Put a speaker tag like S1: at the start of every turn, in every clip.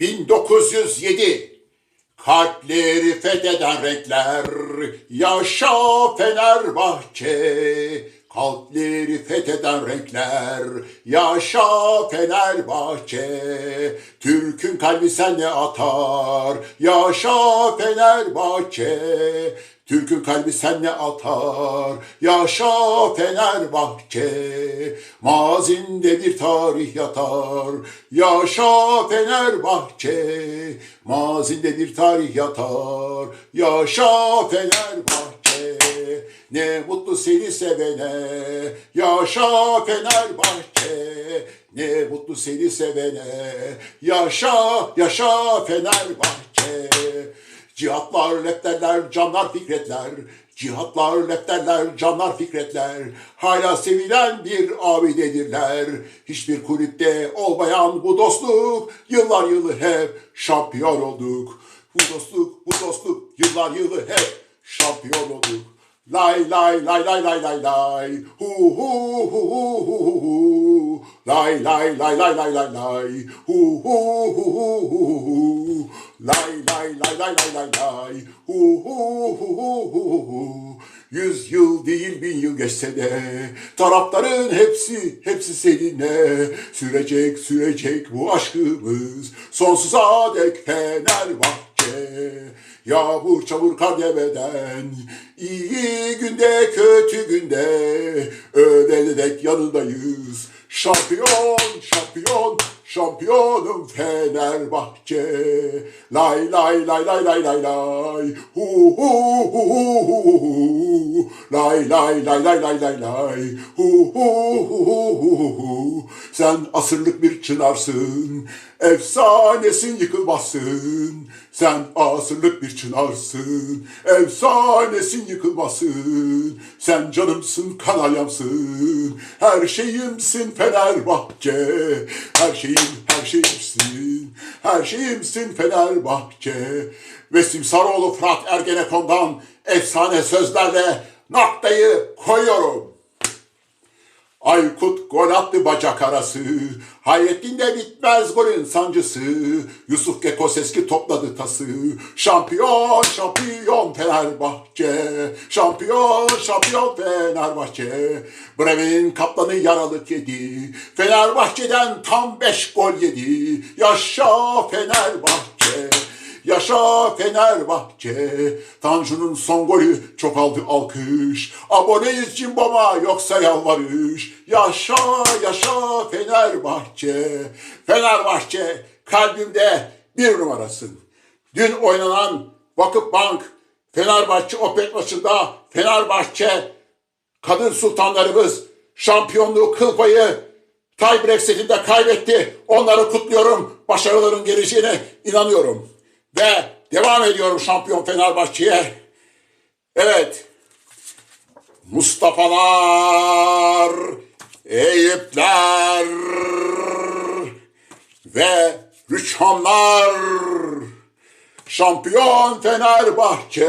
S1: 1907 Kalpleri fetheden renkler Yaşa Fenerbahçe. Kalpleri fetheden renkler Yaşa Fenerbahçe. Türk'ün kalbi senle atar Yaşa Fenerbahçe Türk'ün kalbi senle atar Yaşa Fenerbahçe. Mazinde bir tarih yatar Yaşa Fenerbahçe. Mazinde bir tarih yatar Yaşa Fenerbahçe. Ne mutlu seni sevene Yaşa Fenerbahçe. Ne mutlu seni sevene Yaşa yaşa Fenerbahçe Cihatlar, lefterler, canlar, fikretler. Cihatlar, lefterler, canlar, fikretler. Hala sevilen bir abidedirler. Hiçbir kulüpte olmayan bu dostluk. Yıllar yılı hep şampiyon olduk. Bu dostluk, bu dostluk yıllar yılı hep şampiyon olduk. Lay lay lay lay lay lay lay. Hu hu hu hu hu hu hu. Lay lay lay lay lay lay lay. Hu hu hu hu hu hu. Lay lay lay lay lay lay lay. Hu hu hu hu hu hu. Yüz yıl değil bin yıl geçse de taraftarın hepsi hepsi seninle sürecek sürecek bu aşkımız sonsuza dek Fenerbahçe. Yağmur çamur kar demeden iyi günde kötü günde ödeli dek yanındayız. Şampiyon şampiyon şampiyonum Fenerbahçe. Lay lay lay lay lay lay lay. Hu hu hu hu hu hu. Lay lay lay lay lay lay lay. Hu hu hu hu hu hu. Sen asırlık bir çınarsın. Efsanesin yıkılmazsın. Sen asırlık bir çınarsın. Efsanesin yıkılmasın. Sen canımsın kanalyamsın. Her şeyimsin Fenerbahçe. Her şeyim her şeyimsin. Her şeyimsin Fenerbahçe. Vesim Sarıoğlu Fırat Ergenekon'dan efsane sözlerle noktayı koyuyorum. Aykut gol attı bacak arası. Hayrettin de bitmez golün sancısı. Yusuf Gekoseski topladı tası. Şampiyon, şampiyon Fenerbahçe. Şampiyon, şampiyon Fenerbahçe. Bremen'in kaplanı yaralık yedi. Fenerbahçe'den tam beş gol yedi. Yaşa Fenerbahçe. Yaşa Fenerbahçe. Tanju'nun son golü çok aldı alkış. Aboneyiz cimboma yoksa yalvarış. Yaşa yaşa Fenerbahçe. Fenerbahçe kalbimde bir numarasın. Dün oynanan Vakıfbank Fenerbahçe Opet maçında Fenerbahçe kadın sultanlarımız şampiyonluğu kıl payı tiebreak setinde kaybetti. Onları kutluyorum. Başarıların geleceğine inanıyorum. Ve devam ediyorum şampiyon Fenerbahçe'ye. Evet. Mustafa'lar, Eyüpler ve Rüçhanlar. Şampiyon Fenerbahçe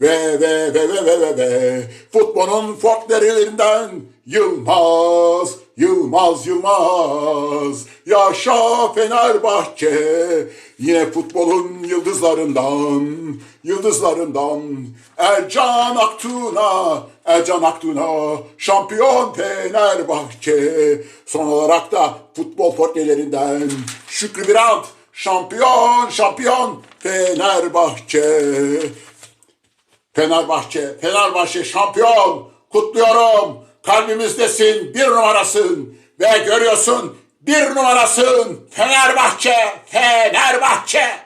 S1: ve ve ve ve ve ve ve futbolun fortlerinden Yılmaz, Yılmaz, Yılmaz. Yaşa Fenerbahçe. Yine futbolun yıldızlarından, yıldızlarından. Ercan Aktuna, Ercan Aktuna. Şampiyon Fenerbahçe. Son olarak da futbol fortlerinden Şükrü Birant. Şampiyon, şampiyon Fenerbahçe. Fenerbahçe, Fenerbahçe şampiyon. Kutluyorum. Kalbimizdesin, bir numarasın. Ve görüyorsun bir numarasın Fenerbahçe, Fenerbahçe.